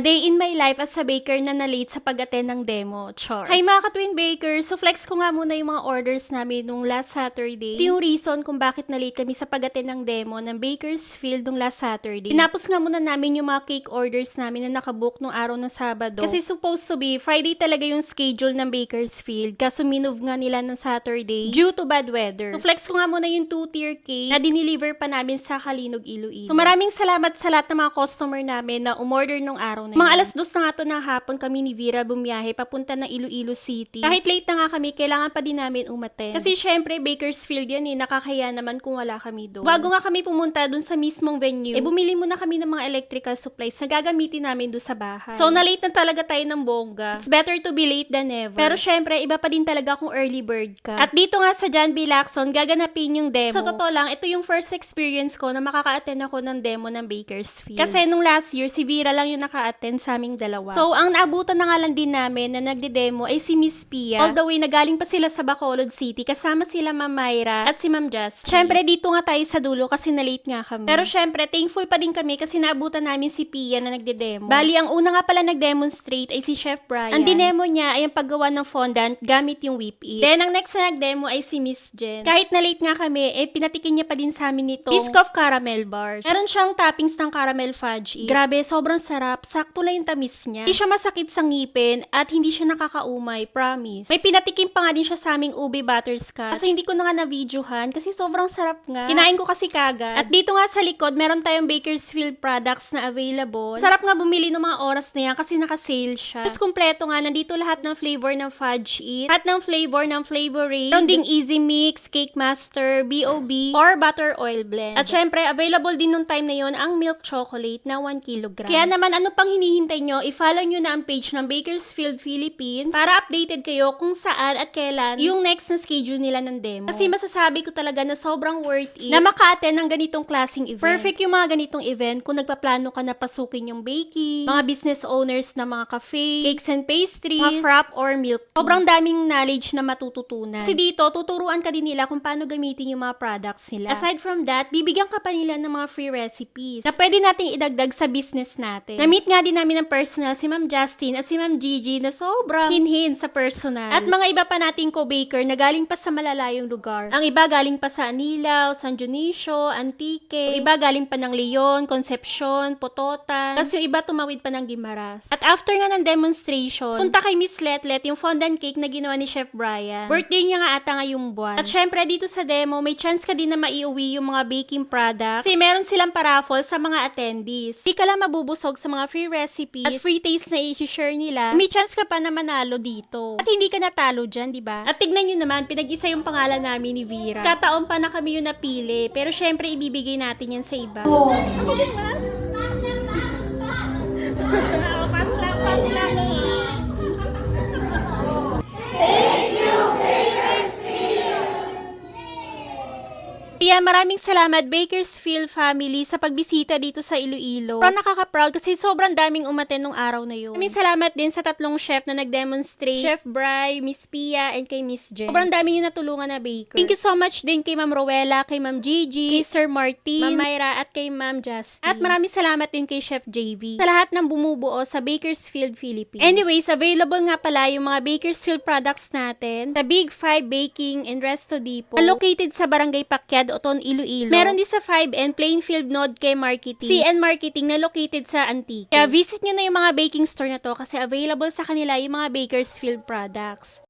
Day in my life as a baker na na-late sa pag-attend ng demo. Char. Hi mga ka-twin bakers! So flex ko nga muna yung mga orders namin nung last Saturday. Ito yung reason kung bakit na-late kami sa pag-attend ng demo ng Bakersfield nung last Saturday. Tinapos nga muna namin yung mga cake orders namin na nakabook nung araw ng Sabado. Kasi supposed to be, Friday talaga yung schedule ng Bakersfield. Kaso minove nga nila ng Saturday due to bad weather. So flex ko nga muna yung two-tier cake na dineliver pa namin sa Kalinog, Iloilo. So maraming salamat sa lahat ng mga customer namin na umorder nung araw na Mga alas dos na nga to ng hapon kami ni Vera bumiyahe papunta ng Iloilo City. Kahit late na nga kami, kailangan pa din namin umaten. Kasi syempre, Bakersfield yan eh, nakakaya naman kung wala kami doon. Bago nga kami pumunta doon sa mismong venue, eh bumili muna kami ng mga electrical supplies na gagamitin namin doon sa bahay. So na-late na talaga tayo ng bongga. It's better to be late than never. Pero syempre, iba pa din talaga kung early bird ka. At dito nga sa John B. Lacson, gaganapin yung demo. Sa totoo lang, ito yung first experience ko na makaka-attend ako ng demo ng Bakersfield. Kasi nung last year, si Vera lang yung naka-attend sa aming dalawa. So, ang naabutan na nga lang din namin na nagde-demo ay si Miss Pia. All the way, nagaling pa sila sa Bacolod City kasama sila Ma'am Myra at si Ma'am Just. Syempre, dito nga tayo sa dulo kasi na-late nga kami. Pero syempre, thankful pa din kami kasi naabutan namin si Pia na nagde-demo. Bali, ang una nga pala nag-demonstrate ay si Chef Brian. Ang dinemo niya ay ang paggawa ng fondant gamit yung whip it. Then, ang next na nag-demo ay si Miss Jen. Kahit na late nga kami, eh, pinatikin niya pa din sa amin nito. Biscoff caramel bars. Meron siyang toppings ng caramel fudge. it. Grabe, sobrang sarap. Sakto lang yung tamis niya. Hindi siya masakit sa ngipin at hindi siya nakakaumay. Promise. May pinatikim pa nga din siya sa aming ube butterscotch. So, hindi ko na nga na-videohan kasi sobrang sarap nga. Kinain ko kasi kagad. At dito nga sa likod, meron tayong Bakersfield products na available. Sarap nga bumili ng mga oras na yan kasi naka-sale siya. Tapos kumpleto nga, nandito lahat ng flavor ng fudge it. Lahat ng flavor ng flavorade. Meron ding Easy Mix, Cake Master, B.O.B. or Butter Oil Blend. At syempre, available din nung time na yon ang milk chocolate na 1 kilogram. Kaya naman, ano pang hinihintay nyo, i-follow nyo na ang page ng Bakersfield Philippines para updated kayo kung saan at kailan yung next na schedule nila ng demo. Kasi masasabi ko talaga na sobrang worth it na maka-attend ng ganitong klaseng event. Perfect yung mga ganitong event kung nagpaplano ka na pasukin yung baking, mga business owners na mga cafe, cakes and pastries, mga frap or milk tea. Sobrang daming knowledge na matututunan. Kasi dito, tuturuan ka din nila kung paano gamitin yung mga products nila. Aside from that, bibigyan ka pa nila ng mga free recipes na pwede nating idagdag sa business natin. Na-meet nga din namin ng personal si Ma'am Justin at si Ma'am Gigi na sobrang hinhin sa personal. At mga iba pa nating co-baker na galing pa sa malalayong lugar. Ang iba galing pa sa Anilaw, San Dionisio, Antique. Yung iba galing pa ng Leon, Concepcion, Pototan. Tapos yung iba tumawid pa ng Gimaras. At after nga ng demonstration, punta kay Miss Letlet yung fondant cake na ginawa ni Chef Brian. Birthday niya nga ata ngayong buwan. At syempre dito sa demo, may chance ka din na maiuwi yung mga baking products. Kasi meron silang paraffle sa mga attendees. Di ka lang mabubusog sa mga free recipes at free taste na i-share nila. May chance ka pa na manalo dito. At hindi ka natalo dyan, di ba? At tignan nyo naman, pinag-isa yung pangalan namin ni Vera. Kataon pa na kami yung napili. Pero syempre, ibibigay natin yan sa iba. Ako din ba? Pass lang, pass lang. Kaya maraming salamat Bakersfield family sa pagbisita dito sa Iloilo. Parang nakaka-proud kasi sobrang daming umaten nung araw na yun. Maraming salamat din sa tatlong chef na nag-demonstrate. Chef Bry, Miss Pia, and kay Miss Jen. Sobrang dami yung natulungan na baker. Thank you so much din kay Ma'am Rowella, kay Ma'am Gigi, kay Sir Martin, Ma'am Myra, at kay Ma'am Justin. At maraming salamat din kay Chef JV. Sa lahat ng bumubuo sa Bakersfield, Philippines. Anyways, available nga pala yung mga Bakersfield products natin sa Big 5 Baking and Resto Depot. Located sa Barangay Pakyad, Oton, Iloilo. Meron din sa 5 and Plainfield Node K Marketing. CN Marketing na located sa Antique. Kaya visit nyo na yung mga baking store na to kasi available sa kanila yung mga Bakersfield products.